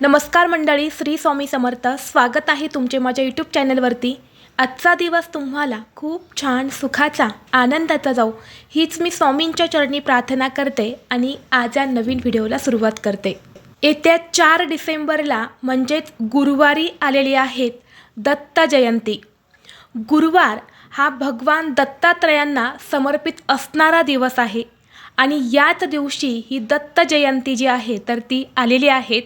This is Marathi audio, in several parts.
नमस्कार मंडळी श्री स्वामी समर्थ. स्वागत आहे तुमचे माझ्या यूट्यूब चॅनलवरती आजचा दिवस तुम्हाला खूप छान सुखाचा आनंदाचा जाऊ. हीच मी स्वामींच्या चरणी प्रार्थना करते आणि आज या नवीन व्हिडिओला सुरुवात करते. येत्या चार डिसेंबरला म्हणजेच गुरुवारी आलेली आहेत दत्त जयंती. गुरुवार हा भगवान दत्तात्रयांना समर्पित असणारा दिवस आहे. आणि याच दिवशी ही दत्त जयंती जी आहे तर ती आलेली आहेत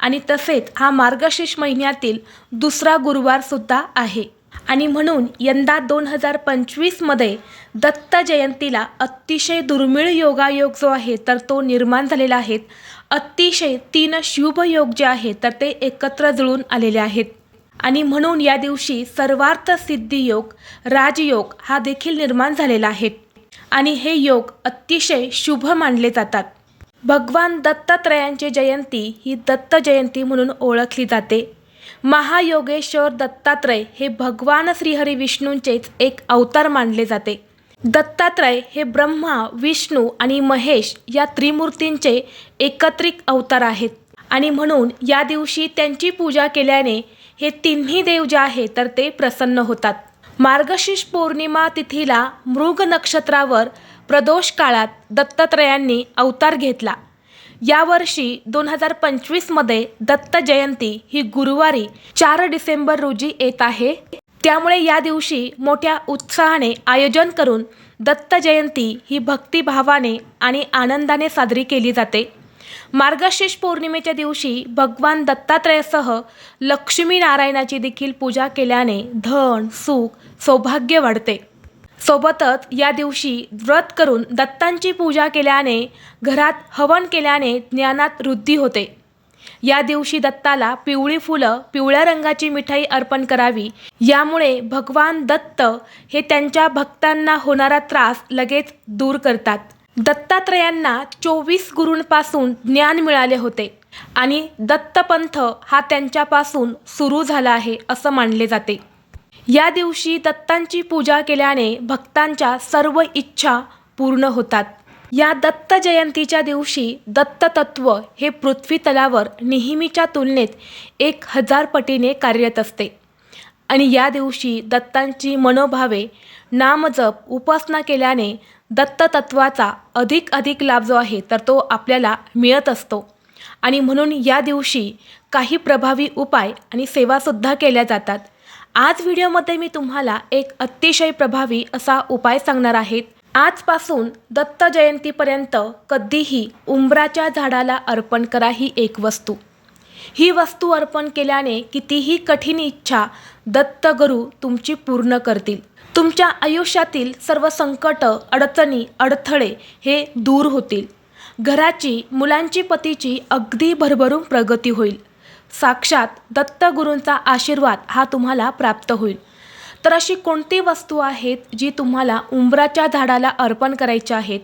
आणि तसेच हा मार्गशीर्ष महिन्यातील दुसरा गुरुवारसुद्धा आहे. आणि म्हणून यंदा दोन हजार पंचवीसमध्ये दत्त जयंतीला अतिशय दुर्मिळ योगायोग जो आहे तर तो निर्माण झालेला आहे. अतिशय तीन शुभ योग जे आहे तर ते एकत्र जुळून आलेले आहेत. आणि म्हणून या दिवशी सर्वार्थ सिद्धी योग राजयोग हा देखील निर्माण झालेला आहे. आणि हे योग अतिशय शुभ मानले जातात. भगवान दत्तात्रयांची जयंती ही दत्त जयंती म्हणून ओळखली जाते. महायोगेश्वर दत्तात्रय हे भगवान श्रीहरी विष्णूंचेच एक अवतार मानले जाते. दत्तात्रय हे ब्रह्मा विष्णू आणि महेश या त्रिमूर्तींचे एकत्रित अवतार आहेत. आणि म्हणून या दिवशी त्यांची पूजा केल्याने हे तिन्ही देव जे आहे तर ते प्रसन्न होतात. मार्गशीर्ष पौर्णिमा तिथीला मृग नक्षत्रावर प्रदोष काळात दत्तात्रयांनी अवतार घेतला. यावर्षी दोन हजार पंचवीसमध्ये दत्त जयंती ही गुरुवारी चार डिसेंबर रोजी येत आहे. त्यामुळे या दिवशी मोठ्या उत्साहाने आयोजन करून दत्त जयंती ही भक्तिभावाने आणि आनंदाने साजरी केली जाते. मार्गशीर्ष पौर्णिमेच्या दिवशी भगवान दत्तात्रयासह लक्ष्मीनारायणाची देखील पूजा केल्याने धन सुख सौभाग्य वाढते. सोबतच या दिवशी व्रत करून दत्तांची पूजा केल्याने घरात हवन केल्याने ज्ञानात वृद्धी होते. या दिवशी दत्ताला पिवळी फुलं पिवळ्या रंगाची मिठाई अर्पण करावी. यामुळे भगवान दत्त हे त्यांच्या भक्तांना होणारा त्रास लगेच दूर करतात. दत्तात्रयांना चोवीस गुरूंपासून ज्ञान मिळाले होते आणि दत्तपंथ हा त्यांच्यापासून सुरू झाला आहे असं मानले जाते. या दिवशी दत्तांची पूजा केल्याने भक्तांच्या सर्व इच्छा पूर्ण होतात. या दत्त जयंतीच्या दिवशी दत्ततत्व हे पृथ्वी तलावर नेहमीच्या तुलनेत एक हजार पटीने कार्यरत असते. आणि या दिवशी दत्तांची मनोभावे नामजप उपासना केल्याने दत्ततत्वाचा अधिक अधिक लाभ जो आहे तर तो आपल्याला मिळत असतो. आणि म्हणून या दिवशी काही प्रभावी उपाय आणि सेवासुद्धा केल्या जातात. आज व्हिडिओमध्ये मी तुम्हाला एक अतिशय प्रभावी असा उपाय सांगणार आहेत आजपासून दत्त जयंतीपर्यंत कधीही उंबराच्या झाडाला अर्पण करा ही एक वस्तू. ही वस्तू अर्पण केल्याने कितीही कठीण इच्छा दत्तगुरू तुमची पूर्ण करतील. तुमच्या आयुष्यातील सर्व संकट अडचणी अडथळे हे दूर होतील. घराची मुलांची पतीची अगदी भरभरून प्रगती होईल. साक्षात दत्तगुरूंचा आशीर्वाद हा तुम्हाला प्राप्त होईल. तर अशी कोणती वस्तू आहेत जी तुम्हाला उंबराच्या झाडाला अर्पण करायची आहेत?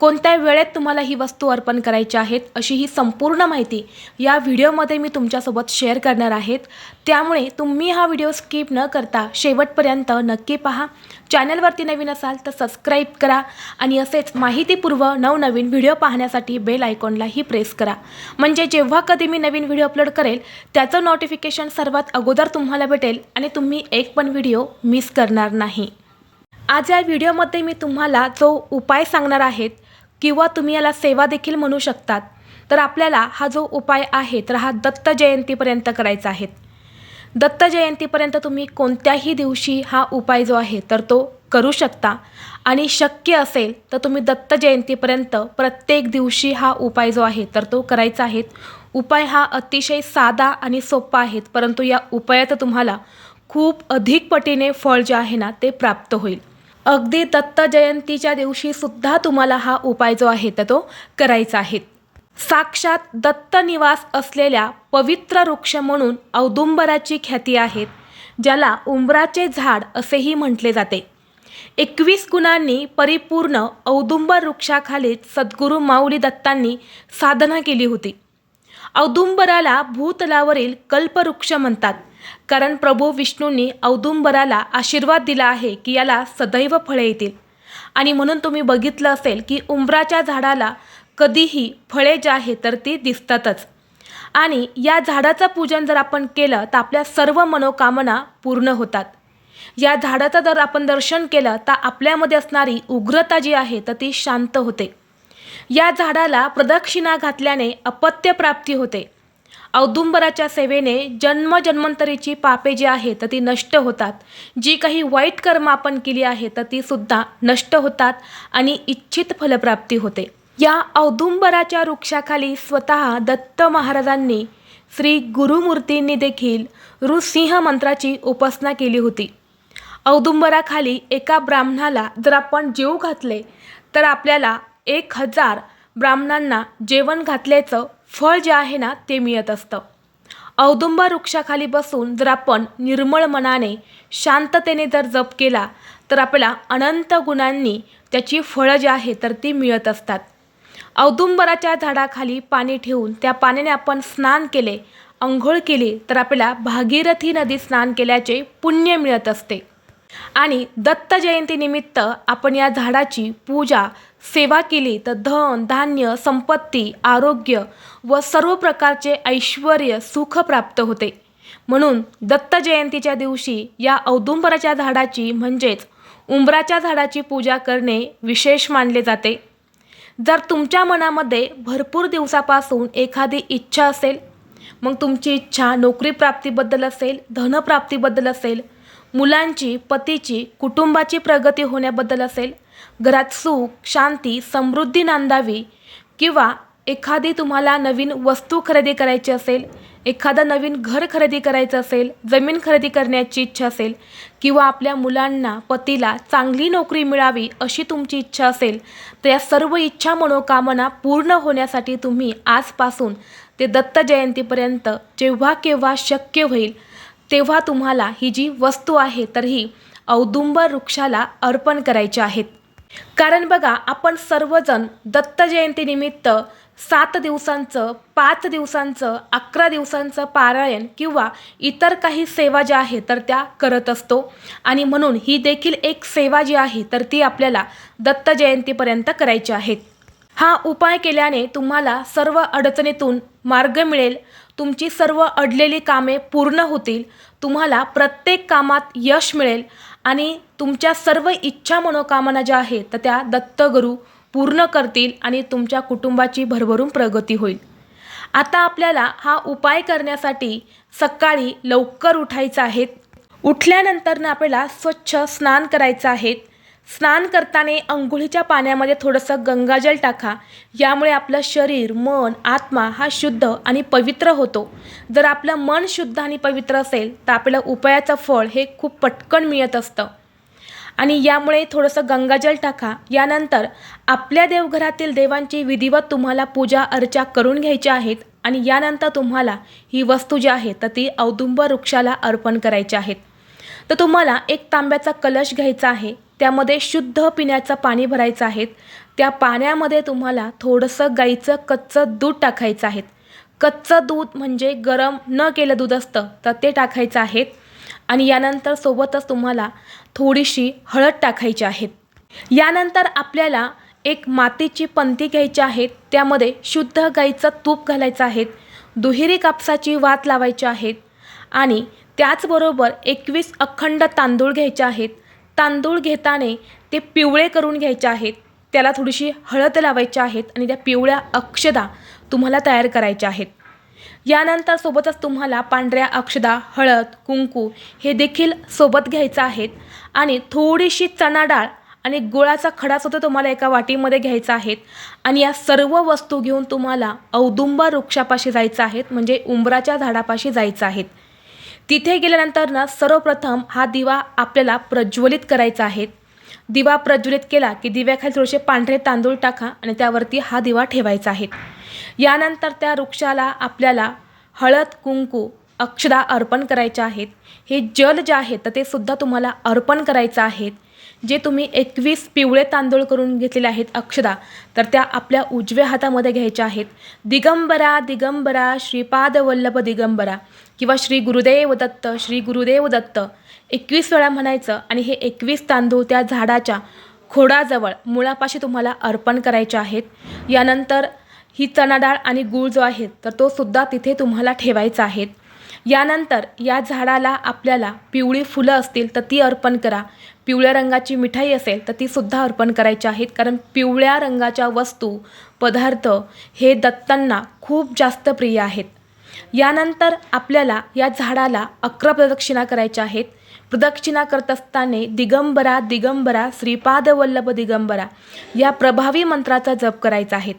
कोणत्या वेळेत तुम्हाला ही वस्तू अर्पण करायची आहेत अशी ही संपूर्ण माहिती या व्हिडिओमध्ये मी तुमच्यासोबत शेअर करणार आहेत. त्यामुळे तुम्ही हा व्हिडिओ स्किप न करता शेवटपर्यंत नक्की पहा. चॅनलवरती नवीन असाल तर सबस्क्राईब करा आणि असेच माहितीपूर्व नवनवीन व्हिडिओ पाहण्यासाठी बेल आयकॉनलाही प्रेस करा. म्हणजे जेव्हा कधी मी नवीन व्हिडिओ अपलोड करेल त्याचं नोटिफिकेशन सर्वात अगोदर तुम्हाला भेटेल आणि तुम्ही एक पण व्हिडिओ मिस करणार नाही. आज या व्हिडिओमध्ये मी तुम्हाला जो उपाय सांगणार आहेत किंवा तुम्ही याला सेवा देखील म्हणू शकतात. तर आपल्याला हा जो उपाय आहे तर हा दत्त जयंतीपर्यंत करायचा आहे. दत्त जयंतीपर्यंत तुम्ही कोणत्याही दिवशी हा उपाय जो आहे तर तो करू शकता. आणि शक्य असेल तर तुम्ही दत्त जयंतीपर्यंत प्रत्येक दिवशी हा उपाय जो आहे तर तो करायचा आहे. उपाय हा अतिशय साधा आणि सोपा आहे परंतु या उपायाचं तुम्हाला खूप अधिक पटीने फळ जे आहे ना ते प्राप्त होईल. अगदी दत्त जयंतीच्या दिवशी सुद्धा तुम्हाला हा उपाय जो आहे तर तो करायचा आहे. साक्षात दत्त निवास असलेल्या पवित्र वृक्ष म्हणून औदुंबराची ख्याती आहेत ज्याला उंबराचे झाड असेही म्हटले जाते. एकवीस गुणांनी परिपूर्ण औदुंबर वृक्षाखाली सद्गुरू माऊली दत्तांनी साधना केली होती. औदुंबराला भूतलावरील कल्पवृक्ष म्हणतात. कारण प्रभू विष्णूंनी औदुंबराला आशीर्वाद दिला आहे की याला सदैव फळे येतील. आणि म्हणून तुम्ही बघितलं असेल की उंबराच्या झाडाला कधीही फळे जे आहे तर ती दिसतातच. आणि या झाडाचं पूजन जर आपण केलं तर आपल्या सर्व मनोकामना पूर्ण होतात. या झाडाचं जर आपण दर्शन केलं तर आपल्यामध्ये असणारी उग्रता जी आहे तर ती शांत होते. या झाडाला प्रदक्षिणा घातल्याने अपत्य प्राप्ती होते. औदुंबराच्या सेवेने जन्मजन्मांतरीची पापे जी आहेत तर ती नष्ट होतात. जी काही वाईट कर्म आपण केली आहे तर ती सुद्धा नष्ट होतात आणि इच्छित फलप्राप्ती होते. या औदुंबराच्या वृक्षाखाली स्वतः दत्त महाराजांनी श्री गुरुमूर्तींनी देखील ऋसिंह मंत्राची उपासना केली होती. औदुंबराखाली एका ब्राह्मणाला जर आपण जीव घातले तर आपल्याला एक हजार ब्राह्मणांना जेवण घातल्याचं फळ जे आहे ना ते मिळत असतं. औदुंबर वृक्षाखाली बसून जर आपण निर्मळ मनाने शांततेने जर जप केला तर आपल्याला अनंत गुणांनी त्याची फळं जी आहे तर ती मिळत असतात. औदुंबराच्या झाडाखाली पाणी ठेवून त्या पाण्याने आपण स्नान केले अंघोळ केली तर आपल्याला भागीरथी नदी स्नान केल्याचे पुण्य मिळत असते. आणि दत्त जयंतीनिमित्त आपण या झाडाची पूजा सेवा केली तर धन धान्य संपत्ती आरोग्य व सर्व प्रकारचे ऐश्वर सुख प्राप्त होते. म्हणून दत्त जयंतीच्या दिवशी या औदुंबराच्या झाडाची म्हणजेच उंबराच्या झाडाची पूजा करणे विशेष मानले जाते. जर तुमच्या मनामध्ये भरपूर दिवसापासून एखादी इच्छा असेल मग तुमची इच्छा नोकरी प्राप्तीबद्दल असेल धनप्राप्तीबद्दल असेल मुलांची पतीची कुटुंबाची प्रगती होण्याबद्दल असेल घरात सुख शांती समृद्धी नांदावी किंवा एखादी तुम्हाला नवीन वस्तू खरेदी करायची असेल एखादं नवीन घर खरेदी करायचं असेल जमीन खरेदी करण्याची इच्छा असेल किंवा आपल्या मुलांना पतीला चांगली नोकरी मिळावी अशी तुमची इच्छा असेल तर या सर्व इच्छा मनोकामना पूर्ण होण्यासाठी तुम्ही आजपासून ते दत्त जयंतीपर्यंत जेव्हा केव्हा शक्य होईल तेव्हा तुम्हाला ही जी वस्तू आहे तर ही औदुंबर वृक्षाला अर्पण करायची आहेत. कारण बघा आपण सर्वजण दत्त जयंतीनिमित्त सात दिवसांचं पाच दिवसांचं अकरा दिवसांचं पारायण किंवा इतर काही सेवा ज्या आहेत तर त्या करत असतो. आणि म्हणून ही देखील एक सेवा जी आहे तर ती आपल्याला दत्त जयंतीपर्यंत करायची आहेत हा उपाय केल्याने तुम्हाला सर्व अडचणीतून मार्ग मिळेल. तुमची सर्व अडलेली कामे पूर्ण होतील तुम्हाला प्रत्येक कामात यश मिळेल आणि तुमच्या सर्व इच्छा मनोकामना ज्या आहेत तर त्या दत्तगुरू पूर्ण करतील आणि तुमच्या कुटुंबाची भरभरून प्रगती होईल. आता आपल्याला हा उपाय करण्यासाठी सकाळी लवकर उठायचं आहे. उठल्यानंतरनं आपल्याला स्वच्छ स्नान करायचं आहे. स्नान करताना अंघोळीच्या पाण्यामध्ये थोडंसं गंगाजल टाका. यामुळे आपलं शरीर मन आत्मा हा शुद्ध आणि पवित्र होतो. जर आपलं मन शुद्ध आणि पवित्र असेल तर आपल्याला उपायाचं फळ हे खूप पटकन मिळत असतं. आणि यामुळे थोडंसं गंगाजल टाका. यानंतर आपल्या देवघरातील देवांची विधिवत तुम्हाला पूजा अर्चा करून घ्यायच्या आहेत आणि यानंतर तुम्हाला ही वस्तू जी आहे तर ती औदुंब वृक्षाला अर्पण करायची आहेत. तर तुम्हाला एक तांब्याचा कलश घ्यायचा आहे त्यामध्ये शुद्ध पिण्याचं पाणी भरायचं आहे त्या पाण्यामध्ये तुम्हाला थोडंसं गाईचं कच्चं दूध टाकायचं आहे. कच्चं दूध म्हणजे गरम न केलं दूध असतं तर ते टाकायचं आहे. आणि यानंतर सोबतच तुम्हाला थोडीशी हळद टाकायची आहे. यानंतर आपल्याला एक मातीची पंती घ्यायची आहे त्यामध्ये शुद्ध गाईचं तूप घालायचं आहे दुहेरी कापसाची वात लावायची आहेत आणि त्याचबरोबर एकवीस अखंड तांदूळ घ्यायचे आहेत. तांदूळ घेताने ते पिवळे करून घ्यायचे आहेत. त्याला थोडीशी हळद लावायची आहेत आणि त्या पिवळ्या अक्षदा तुम्हाला तयार करायच्या आहेत. यानंतर सोबतच तुम्हाला पांढऱ्या अक्षदा हळद कुंकू हे देखील सोबत घ्यायचं आहेत. आणि थोडीशी चणा डाळ आणि गुळाचा खडासुद्धा तुम्हाला एका वाटीमध्ये घ्यायचा आहेत. आणि या सर्व वस्तू घेऊन तुम्हाला औदुंबा वृक्षापाशी जायचं आहेत म्हणजे उंबराच्या झाडापाशी जायचं आहेत तिथे गेल्यानंतर ना सर्वप्रथम हा दिवा आपल्याला प्रज्वलित करायचा आहे. दिवा प्रज्वलित केला की दिव्याखाली थोडेसे पांढरे तांदूळ टाका आणि त्यावरती हा दिवा ठेवायचा आहे. यानंतर त्या वृक्षाला आपल्याला हळद कुंकू अक्षदा अर्पण करायच्या आहेत. हे जल जे आहे तर ते सुद्धा तुम्हाला अर्पण करायचं आहे. जे तुम्ही एकवीस पिवळे तांदूळ करून घेतलेले आहेत अक्षदा तर त्या आपल्या उजव्या हातामध्ये घ्यायच्या आहेत. दिगंबरा दिगंबरा श्रीपाद वल्लभ दिगंबरा. किंवा श्री गुरुदेव दत्त श्री गुरुदेव दत्त. एकवीस वेळा म्हणायचं आणि हे एकवीस तांदूळ त्या झाडाच्या खोडाजवळ मुळापाशी तुम्हाला अर्पण करायचे आहेत. यानंतर ही चणा डाळ आणि गूळ जो आहे तर तो सुद्धा तिथे तुम्हाला ठेवायचा आहे. यानंतर या झाडाला आपल्याला पिवळी फुलं असतील तर ती अर्पण करा. पिवळ्या रंगाची मिठाई असेल तर ती सुद्धा अर्पण करायची आहेत. कारण पिवळ्या रंगाच्या वस्तू पदार्थ हे दत्तांना खूप जास्त प्रिय आहेत. यानंतर आपल्याला या झाडाला अकरा प्रदक्षिणा करायच्या आहेत. प्रदक्षिणा करत असताना दिगंबरा दिगंबरा श्रीपाद वल्लभ दिगंबरा या प्रभावी मंत्राचा जप करायचा आहे.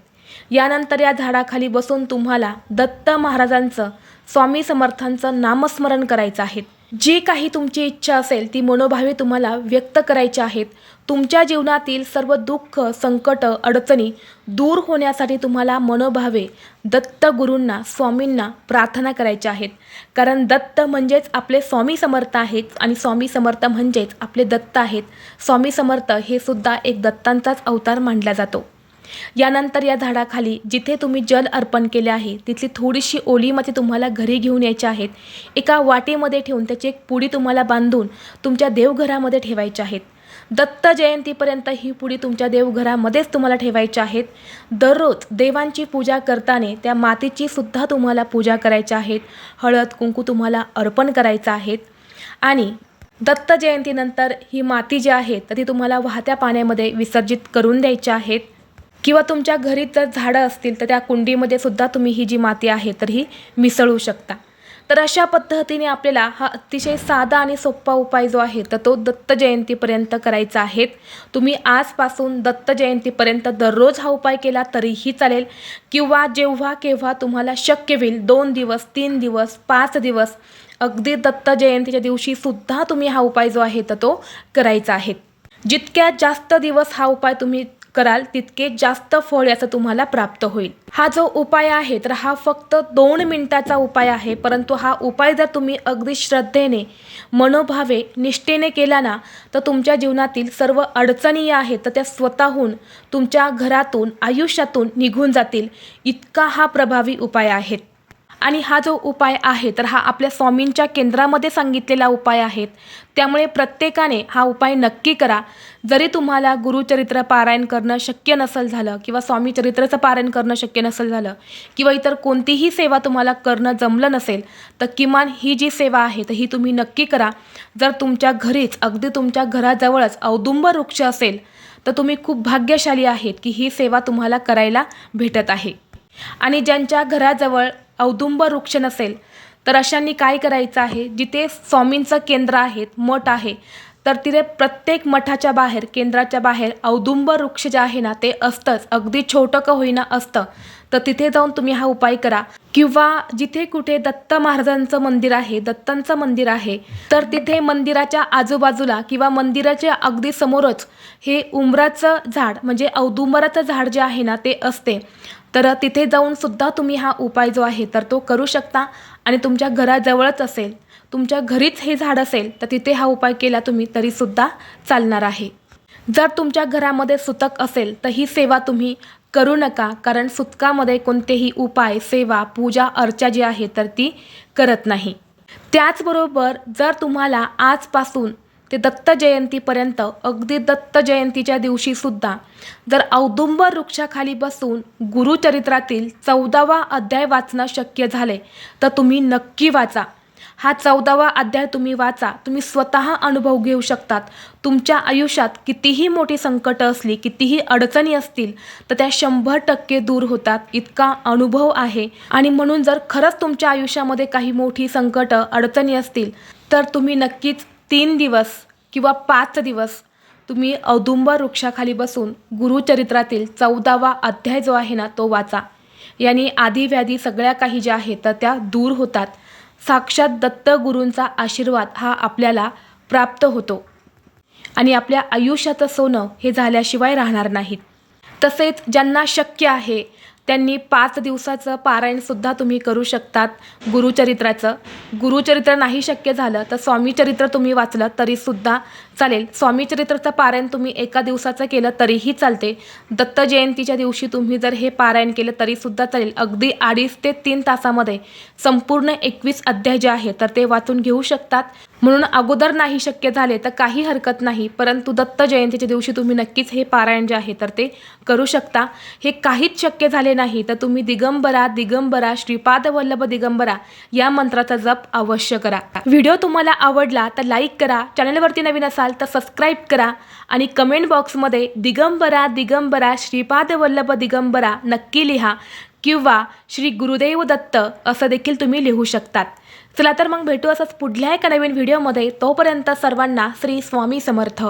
यानंतर या झाडाखाली बसून तुम्हाला दत्त महाराजांचं स्वामी समर्थांचं नामस्मरण करायचं आहे. जी काही तुमची इच्छा असेल ती मनोभावे तुम्हाला व्यक्त करायची आहेत. तुमच्या जीवनातील सर्व दुःख संकट अडचणी दूर होण्यासाठी तुम्हाला मनोभावे दत्त गुरूंना स्वामींना प्रार्थना करायच्या आहेत. कारण दत्त म्हणजेच आपले स्वामी समर्थ आहेत आणि स्वामी समर्थ म्हणजेच आपले दत्त आहेत. स्वामी समर्थ हे सुद्धा एक दत्तांचाच अवतार मानला जातो. यानंतर या झाडाखाली जिथे तुम्ही जल अर्पण केले आहे तिथली थोडीशी ओली माती तुम्हाला घरी घेऊन यायची आहेत. एका वाटेमध्ये ठेवून त्याची एक पुडी तुम्हाला बांधून तुमच्या देवघरामध्ये ठेवायची आहेत. दत्त जयंतीपर्यंत ही पुडी तुमच्या देवघरामध्येच तुम्हाला ठेवायची आहेत. दररोज देवांची पूजा करताना त्या मातीची सुद्धा तुम्हाला पूजा करायची आहेत. हळद कुंकू तुम्हाला अर्पण करायचं आहेत. आणि दत्त जयंतीनंतर ही माती जी आहे तर ती तुम्हाला वाहत्या पाण्यामध्ये विसर्जित करून द्यायची आहेत. किंवा तुमच्या घरी जर झाडं असतील तर त्या कुंडीमध्ये सुद्धा तुम्ही ही जी माती आहे तर ही मिसळू शकता. तर अशा पद्धतीने आपल्याला हा अतिशय साधा आणि सोपा उपाय जो आहे तर तो दत्त जयंतीपर्यंत करायचा आहे. तुम्ही आजपासून दत्त जयंतीपर्यंत दररोज हा उपाय केला तरीही चालेल. किंवा जेव्हा केव्हा तुम्हाला शक्य होईल दोन दिवस तीन दिवस पाच दिवस अगदी दत्त जयंतीच्या दिवशी सुद्धा तुम्ही हा उपाय जो आहे तर तो करायचा आहे. जितक्यात जास्त दिवस हा उपाय तुम्ही कराल तितके जास्त फळ याचं तुम्हाला प्राप्त होईल. हा जो उपाय आहे तर हा फक्त दोन मिनिटाचा उपाय आहे परंतु हा उपाय जर तुम्ही अगदी श्रद्धेने मनोभावे निष्ठेने केला ना तर तुमच्या जीवनातील सर्व अडचणी या आहेत तर त्या स्वतःहून तुमच्या घरातून आयुष्यातून निघून जातील. इतका हा प्रभावी उपाय आहे. आणि हा जो उपाय आहे तर हा आपल्या स्वामींच्या केंद्रामध्ये सांगितलेला उपाय आहेत त्यामुळे प्रत्येकाने हा उपाय नक्की करा. जरी तुम्हाला गुरुचरित्र पारायण करणं शक्य नसेल झालं किंवा स्वामी चरित्राचं पारायण करणं शक्य नसेल झालं किंवा इतर कोणतीही सेवा तुम्हाला करणं जमलं नसेल तर किमान ही जी सेवा आहे तर ही तुम्ही नक्की करा. जर तुमच्या घरीच अगदी तुमच्या घराजवळच औदुंब वृक्ष असेल तर तुम्ही खूप भाग्यशाली आहेत की ही सेवा तुम्हाला करायला भेटत आहे. आणि ज्यांच्या घराजवळ औदुंब वृक्ष नसेल तर अशांनी काय करायचं आहे? जिथे स्वामींचं केंद्र आहे मठ आहे तर तिथे प्रत्येक मठाच्या बाहेर केंद्राच्या बाहेर औदुंब वृक्ष जे आहे ना ते असतंच. अगदी छोटं का होईना असतं. तर तिथे जाऊन तुम्ही हा उपाय करा. किंवा जिथे कुठे दत्त महाराजांचं मंदिर आहे दत्तांचं मंदिर आहे तर तिथे मंदिराच्या आजूबाजूला किंवा मंदिराच्या अगदी समोरच हे उंबराचं झाड म्हणजे औदुंबराचं झाड जे आहे ना ते असते. तर तिथे जाऊन सुद्धा तुम्ही हा उपाय जो आहे तर तो करू शकता. आणि तुमच्या घराजवळच असेल तुमच्या घरीच हे झाड असेल तर तिथे हा उपाय केला तुम्ही तरीसुद्धा चालणार आहे. जर तुमच्या घरामध्ये सुतक असेल तर ही सेवा तुम्ही करू नका कारण सुतकामध्ये कोणतेही उपाय सेवा पूजा अर्चा जी आहे तर ती करत नाही. त्याचबरोबर जर तुम्हाला आजपासून ते दत्त जयंतीपर्यंत अगदी दत्त जयंतीच्या दिवशीसुद्धा जर औदुंबर वृक्षाखाली बसून गुरुचरित्रातील चौदावा अध्याय वाचणं शक्य झाले तर तुम्ही नक्की वाचा. हा चौदावा अध्याय तुम्ही वाचा. तुम्ही स्वतः अनुभव घेऊ शकतात. तुमच्या आयुष्यात कितीही मोठी संकटं असली कितीही अडचणी असतील तर त्या शंभर टक्के दूर होतात. इतका अनुभव आहे. आणि म्हणून जर खरंच तुमच्या आयुष्यामध्ये काही मोठी संकटं अडचणी असतील तर तुम्ही नक्कीच तीन दिवस किंवा पाच दिवस तुम्ही औदुंब वृक्षाखाली बसून गुरुचरित्रातील चौदावा अध्याय जो आहे ना तो वाचा. यांनी आधी सगळ्या काही ज्या आहेत तर त्या दूर होतात. साक्षात दत्तगुरूंचा आशीर्वाद हा आपल्याला प्राप्त होतो. आणि आपल्या आयुष्याचं सोनं हे झाल्याशिवाय राहणार नाहीत. तसेच ज्यांना शक्य आहे त्यांनी पाच दिवसाचं पारायणसुद्धा तुम्ही करू शकतात गुरुचरित्राचं. गुरुचरित्र नाही शक्य झालं तर स्वामीचरित्र तुम्ही वाचलं तरीसुद्धा चालेल. स्वामीचरित्राचं पारायण तुम्ही एका दिवसाचं केलं तरीही चालते. दत्त जयंतीच्या दिवशी तुम्ही जर हे पारायण केलं तरीसुद्धा चालेल. अगदी अडीच ते तीन तासामध्ये संपूर्ण एकवीस अध्याय जे आहे तर ते वाचून घेऊ शकतात. म्हणून अगोदर नाही शक्य झाले तर काही हरकत नाही. परंतु दत्त जयंतीच्या दिवशी तुम्ही नक्कीच हे पारायण जे आहे तर ते करू शकता. हे काहीच शक्य झाले नाही तर तुम्ही दिगंबरा दिगंबरा श्रीपाद वल्लभ दिगंबरा या मंत्राचा जप अवश्य करा. व्हिडिओ तुम्हाला आवडला तर लाईक करा चॅनलवरती नवीन असाल तर सबस्क्राईब करा आणि कमेंट बॉक्समध्ये दिगंबरा दिगंबरा श्रीपाद वल्लभ दिगंबरा नक्की लिहा किंवा श्री गुरुदेव दत्त असं देखील तुम्ही लिहू शकतात. चला तर मग भेटू असंच पुढल्या एका नवीन व्हिडिओमध्ये. तोपर्यंत सर्वांना श्री स्वामी समर्थ.